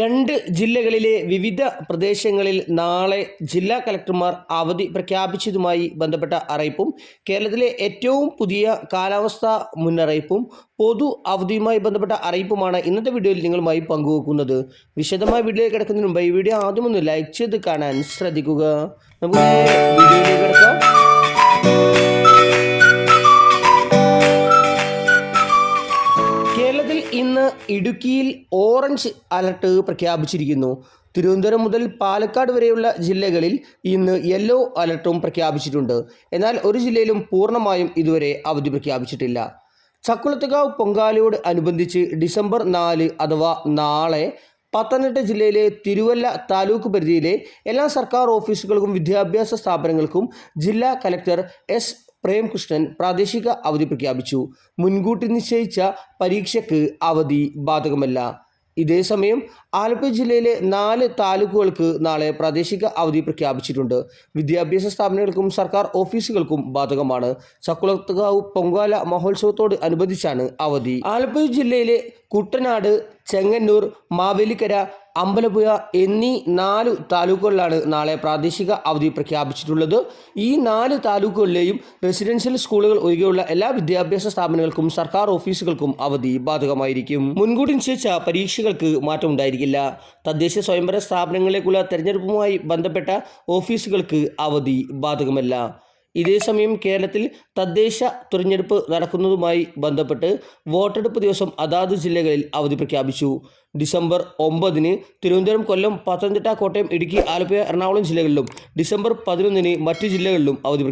രണ്ട് ജില്ലകളിലെ വിവിധ പ്രദേശങ്ങളിൽ നാളെ ജില്ലാ കലക്ടർമാർ അവധി പ്രഖ്യാപിച്ചതുമായി ബന്ധപ്പെട്ട അറിയിപ്പും കേരളത്തിലെ ഏറ്റവും പുതിയ കാലാവസ്ഥാ മുന്നറിയിപ്പും പൊതു അവധിയുമായി ബന്ധപ്പെട്ട അറിയിപ്പുമാണ് ഇന്നത്തെ വീഡിയോയിൽ നിങ്ങളുമായി പങ്കുവെക്കുന്നത്. വിശദമായ വീഡിയോയിൽ കിടക്കുന്നതിന് മുമ്പ് ഈ വീഡിയോ ആദ്യമൊന്ന് ലൈക്ക് ചെയ്ത് കാണാൻ ശ്രദ്ധിക്കുക. നമുക്ക് വീഡിയോയിലേക്ക് കിടക്കാം. ഇടുക്കിയിൽ ഓറഞ്ച് അലർട്ട് പ്രഖ്യാപിച്ചിരിക്കുന്നു. തിരുവനന്തപുരം മുതൽ പാലക്കാട് വരെയുള്ള ജില്ലകളിൽ ഇന്ന് യെല്ലോ അലർട്ടും പ്രഖ്യാപിച്ചിട്ടുണ്ട്. എന്നാൽ ഒരു ജില്ലയിലും പൂർണമായും ഇതുവരെ അവധി പ്രഖ്യാപിച്ചിട്ടില്ല. ചക്കുളത്തുകാവ് പൊങ്കാലയോട് അനുബന്ധിച്ച് ഡിസംബർ നാല് അഥവാ നാളെ പത്തനംതിട്ട ജില്ലയിലെ തിരുവല്ല താലൂക്ക് പരിധിയിലെ എല്ലാ സർക്കാർ ഓഫീസുകൾക്കും വിദ്യാഭ്യാസ സ്ഥാപനങ്ങൾക്കും ജില്ലാ കലക്ടർ എസ് പ്രേംകൃഷ്ണൻ പ്രാദേശിക അവധി പ്രഖ്യാപിച്ചു. മുൻകൂട്ടി നിശ്ചയിച്ച പരീക്ഷയ്ക്ക് അവധി ബാധകമല്ല. ഇതേസമയം ആലപ്പുഴ ജില്ലയിലെ നാല് താലൂക്കുകൾക്ക് നാളെ പ്രാദേശിക അവധി പ്രഖ്യാപിച്ചിട്ടുണ്ട്. വിദ്യാഭ്യാസ സ്ഥാപനങ്ങൾക്കും സർക്കാർ ഓഫീസുകൾക്കും ബാധകമാണ്. ചക്കുളത്തുകാവ് പൊങ്കാല മഹോത്സവത്തോട് അനുബന്ധിച്ചാണ് അവധി. ആലപ്പുഴ ജില്ലയിലെ കുട്ടനാട് ചെങ്ങന്നൂർ മാവേലിക്കര അമ്പലപ്പുഴ എന്നീ നാല് താലൂക്കുകളിലാണ് നാളെ പ്രാദേശിക അവധി പ്രഖ്യാപിച്ചിട്ടുള്ളത്. ഈ നാല് താലൂക്കുകളിലെയും റെസിഡൻഷ്യൽ സ്കൂളുകൾ ഒഴികെയുള്ള എല്ലാ വിദ്യാഭ്യാസ സ്ഥാപനങ്ങൾക്കും സർക്കാർ ഓഫീസുകൾക്കും അവധി ബാധകമായിരിക്കും. മുൻകൂട്ടി നിശ്ചയിച്ച പരീക്ഷകൾക്ക് മാറ്റമുണ്ടായിരിക്കില്ല തദ്ദേശ സ്വയംഭര സ്ഥാപനങ്ങളിലേക്കുള്ള തെരഞ്ഞെടുപ്പുമായി ബന്ധപ്പെട്ട ഓഫീസുകൾക്ക് അവധി ബാധകമല്ല. ഇതേസമയം കേരളത്തിൽ തദ്ദേശ തിരഞ്ഞെടുപ്പ് നടക്കുന്നതുമായി ബന്ധപ്പെട്ട് വോട്ടെടുപ്പ് ദിവസം അതാത് ജില്ലകളിൽ അവധി പ്രഖ്യാപിച്ചു. ഡിസംബർ ഒമ്പതിന് തിരുവനന്തപുരം കൊല്ലം പത്തനംതിട്ട കോട്ടയം ഇടുക്കി ആലപ്പുഴ എറണാകുളം ജില്ലകളിലും ഡിസംബർ പതിനൊന്നിന് മറ്റ് ജില്ലകളിലും അവധി